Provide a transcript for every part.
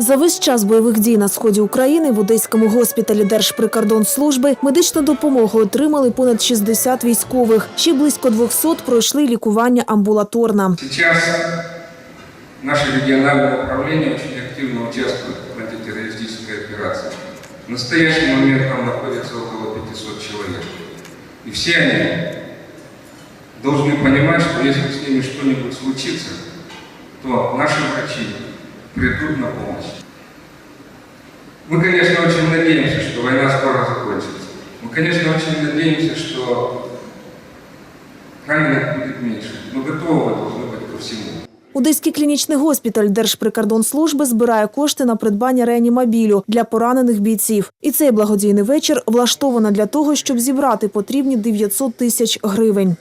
За весь час бойових дій на сході України в Одеському госпіталі Держприкордонслужби медичну допомогу отримали понад 60 військових. Ще близько 200 пройшли лікування амбулаторно. Сейчас наше региональное управление очень активно участвует в антитеррористической операции. В настоящий момент там находится около 500 человек. И все они должны понимать, что если с ними что-нибудь случится, то наши врачи придут на помощь. Мы, конечно, очень надеемся, что война скоро закончится. Мы, конечно, очень надеемся, что раненых будет меньше. Но готовы мы должны быть ко всему. Одеський клінічний госпіталь Держприкордонслужби збирає кошти на придбання реанімобілю для поранених бійців. І цей благодійний вечір влаштовано для того, щоб зібрати потрібні 900 тисяч гривень.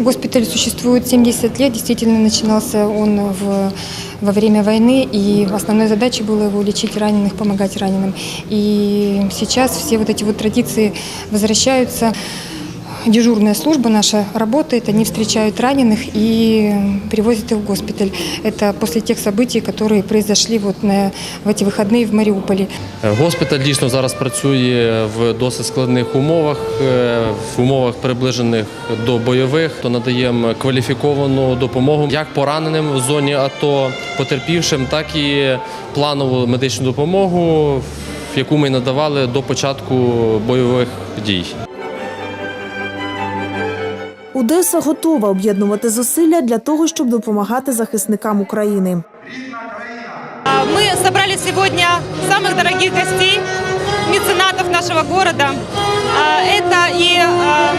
Госпиталь существует 70 лет. Действительно, начинался он в, во время войны, и основной задачей было его лечить раненых, помогать раненым. И сейчас все вот эти вот традиции возвращаются. Дежурная служба наша работает, они встречают раненых и перевозят их в госпиталь. Это после тех событий, которые произошли вот на, в эти выходные в Мариуполе. Госпіталь дійсно зараз працює в досить складних умовах, е, в умовах приближених до бойових. То надаємо кваліфіковану допомогу як пораненим в зоні АТО, потерпівшим, так і планову медичну допомогу, яку ми надавали до початку бойових дій. Одеса готова об'єднувати зусилля для того, щоб допомагати захисникам України. А, Мы собрали сегодня самых дорогих гостей, меценатов нашего города. А, Это и а,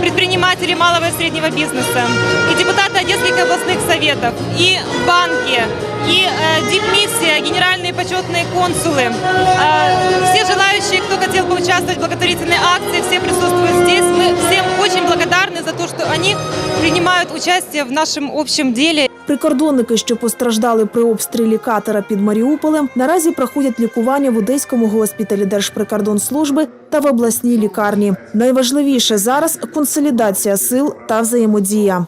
предприниматели малого и среднего бизнеса, и депутаты Одесских областных советов, и банки, и э, дипмиссия, генеральные почетные консулы. А, Все желающие, кто хотел бы участвовать в благотворительной акции, все присутствуют они принимают участие в нашем общем деле. Прикордонники, що постраждали при обстрілі катера під Маріуполем, наразі проходять лікування в Одеському госпіталі Держприкордонслужби та в обласній лікарні. Найважливіше зараз консолідація сил та взаємодія.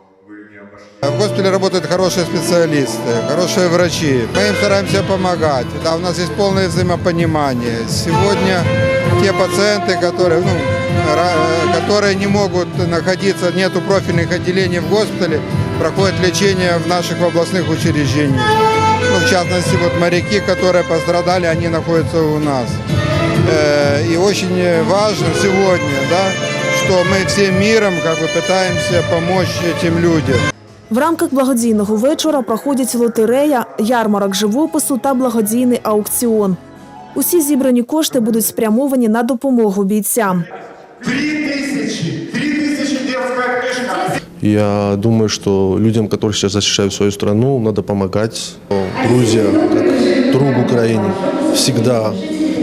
В госпитале работают хорошие специалисты, хорошие врачи. Мы им стараемся помогать. Да, у нас есть полное взаимопонимание. Сегодня те пациенты, которые, ну, ра- которые не могут находиться, нету профильных отделений в госпитале, проходят лечение в наших областных учреждениях. Ну, в частности, вот моряки, которые пострадали, они находятся у нас. Э, И очень важно сегодня, да, что мы всем миром как бы пытаемся помочь этим людям. В рамках благодійного вечора проходять лотерея, ярмарок живопису та благодійний аукціон. Усі зібрані кошти будуть спрямовані на допомогу бійцям. Три тысячи! Три тысячи детская книжка! Я думаю, что людям, которые сейчас защищают свою страну, надо помогать. Грузия, как друг Украине, всегда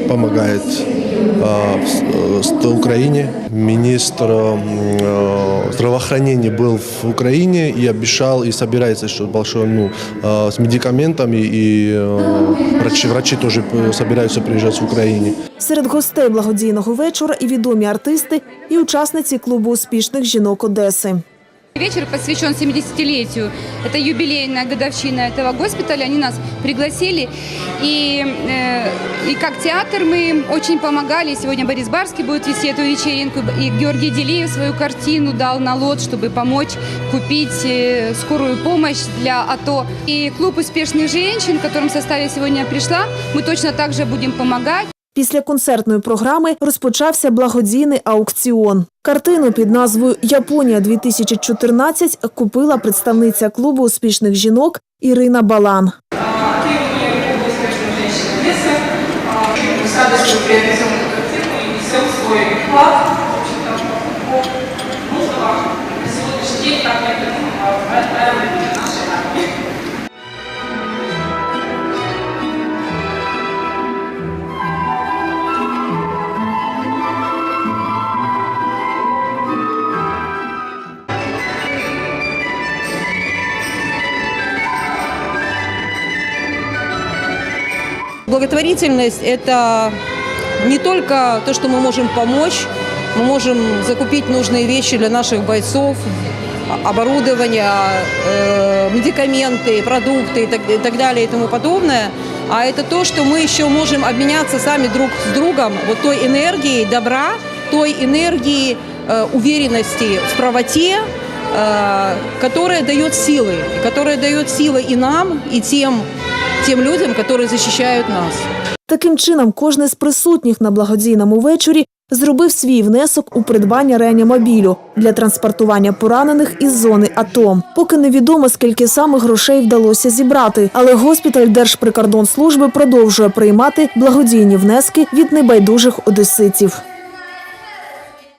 помогает а, в- э, с- Украине. Министр э, здравоохранения был в Украине и обещал, и собирается, что большой, ну, а, с медикаментами, и э, врачи, врачи тоже э, собираются приезжать в Украине. Серед гостей благодійного вечора і відомі артисти, і учасниці клубу успішних жінок Одеси. Вечер посвящен 70-летию. Это юбилейная годовщина этого госпиталя. Они нас пригласили. И, э, и как театр мы очень помогали. Сегодня Борис Барский будет вести эту вечеринку. И Георгий Делиев свою картину дал на лот, чтобы помочь купить э, скорую помощь для АТО. И клуб успешных женщин, в котором составе сегодня пришла, мы точно так же будем помогать. Після концертної програми розпочався благодійний аукціон. Картину під назвою Японія 2014 купила представниця клубу успішних жінок Ірина Балан. с радостью приобретем эту картину и несем свой вклад Благотворительность – это не только то, что мы можем помочь, мы можем закупить нужные вещи для наших бойцов, оборудование, э, медикаменты, продукты и так, далее и тому подобное. А это то, что мы еще можем обменяться сами друг с другом вот той энергией добра, той энергией э, уверенности в правоте, э, которая дает силы, которая дает силы и нам, и тем, тем людям, которые защищают нас. Таким чином, кожен з присутніх на благодійному вечорі зробив свій внесок у придбання реанімобілю для транспортування поранених із зони АТО. Поки невідомо, скільки саме грошей вдалося зібрати, але госпіталь Держприкордонслужби продовжує приймати благодійні внески від небайдужих одеситів.